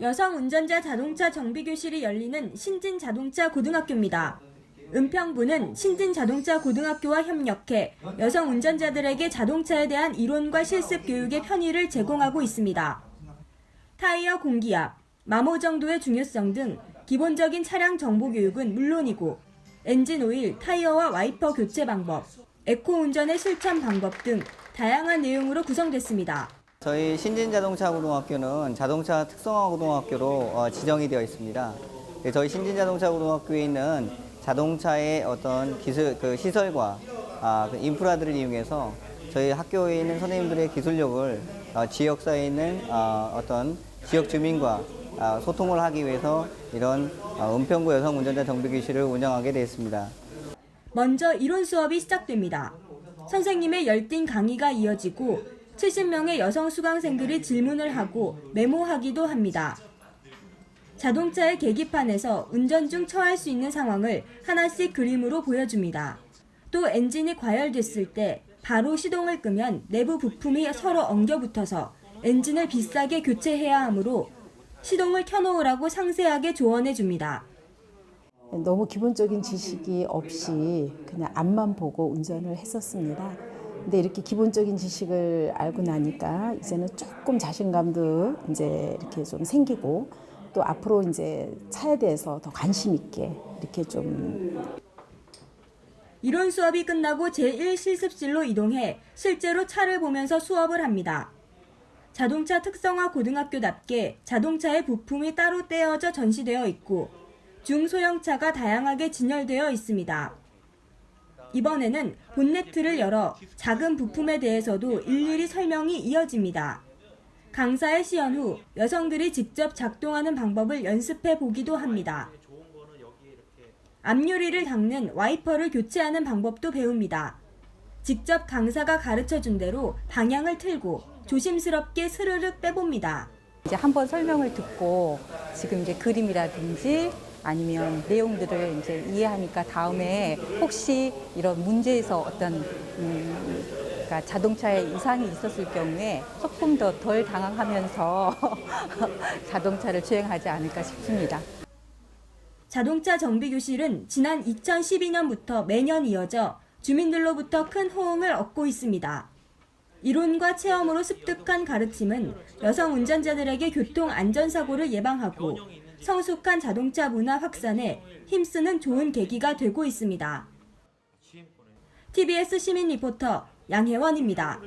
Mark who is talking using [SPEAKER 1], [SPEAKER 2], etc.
[SPEAKER 1] 여성 운전자 자동차 정비 교실이 열리는 신진 자동차 고등학교입니다. 은평부는 신진 자동차 고등학교와 협력해 여성 운전자들에게 자동차에 대한 이론과 실습 교육의 편의를 제공하고 있습니다. 타이어 공기압, 마모 정도의 중요성 등 기본적인 차량 정보 교육은 물론이고 엔진 오일, 타이어와 와이퍼 교체 방법, 에코 운전의 실천 방법 등 다양한 내용으로 구성됐습니다.
[SPEAKER 2] 저희 신진자동차고등학교는 자동차 특성화 고등학교로 어, 지정이 되어 있습니다. 네, 저희 신진자동차고등학교에 있는 자동차의 어떤 기술, 그 시설과 아, 그 인프라들을 이용해서 저희 학교에 있는 선생님들의 기술력을 어, 지역사회에 있는 어, 어떤 지역 주민과 아, 소통을 하기 위해서 이런 어, 은평구 여성 운전자 정비교실을 운영하게 되었습니다.
[SPEAKER 1] 먼저 이론 수업이 시작됩니다. 선생님의 열띤 강의가 이어지고 70명의 여성 수강생들이 질문을 하고 메모하기도 합니다. 자동차의 계기판에서 운전 중 처할 수 있는 상황을 하나씩 그림으로 보여줍니다. 또 엔진이 과열됐을 때 바로 시동을 끄면 내부 부품이 서로 엉겨붙어서 엔진을 비싸게 교체해야 하므로 시동을 켜놓으라고 상세하게 조언해 줍니다.
[SPEAKER 3] 너무 기본적인 지식이 없이 그냥 앞만 보고 운전을 했었습니다. 근데 이렇게 기본적인 지식을 알고 나니까 이제는 조금 자신감도 이제 이렇게 좀 생기고 또 앞으로 이제 차에 대해서 더 관심 있게 이렇게 좀
[SPEAKER 1] 이론 수업이 끝나고 제1실습실로 이동해 실제로 차를 보면서 수업을 합니다. 자동차 특성화 고등학교답게 자동차의 부품이 따로 떼어져 전시되어 있고 중소형차가 다양하게 진열되어 있습니다. 이번에는 본네트를 열어 작은 부품에 대해서도 일일이 설명이 이어집니다. 강사의 시연 후 여성들이 직접 작동하는 방법을 연습해 보기도 합니다. 앞유리를 닦는 와이퍼를 교체하는 방법도 배웁니다. 직접 강사가 가르쳐 준 대로 방향을 틀고 조심스럽게 스르륵 빼봅니다.
[SPEAKER 4] 이제 한번 설명을 듣고 지금 이제 그림이라든지 아니면 내용들을 이제 이해하니까 다음에 혹시 이런 문제에서 어떤 음, 그러니까 자동차에 이상이 있었을 경우에 조금 더 덜 당황하면서 자동차를 주행하지 않을까 싶습니다.
[SPEAKER 1] 자동차 정비 교실은 지난 2012년부터 매년 이어져 주민들로부터 큰 호응을 얻고 있습니다. 이론과 체험으로 습득한 가르침은 여성 운전자들에게 교통 안전사고를 예방하고 성숙한 자동차 문화 확산에 힘쓰는 좋은 계기가 되고 있습니다. TBS 시민 리포터 양혜원입니다.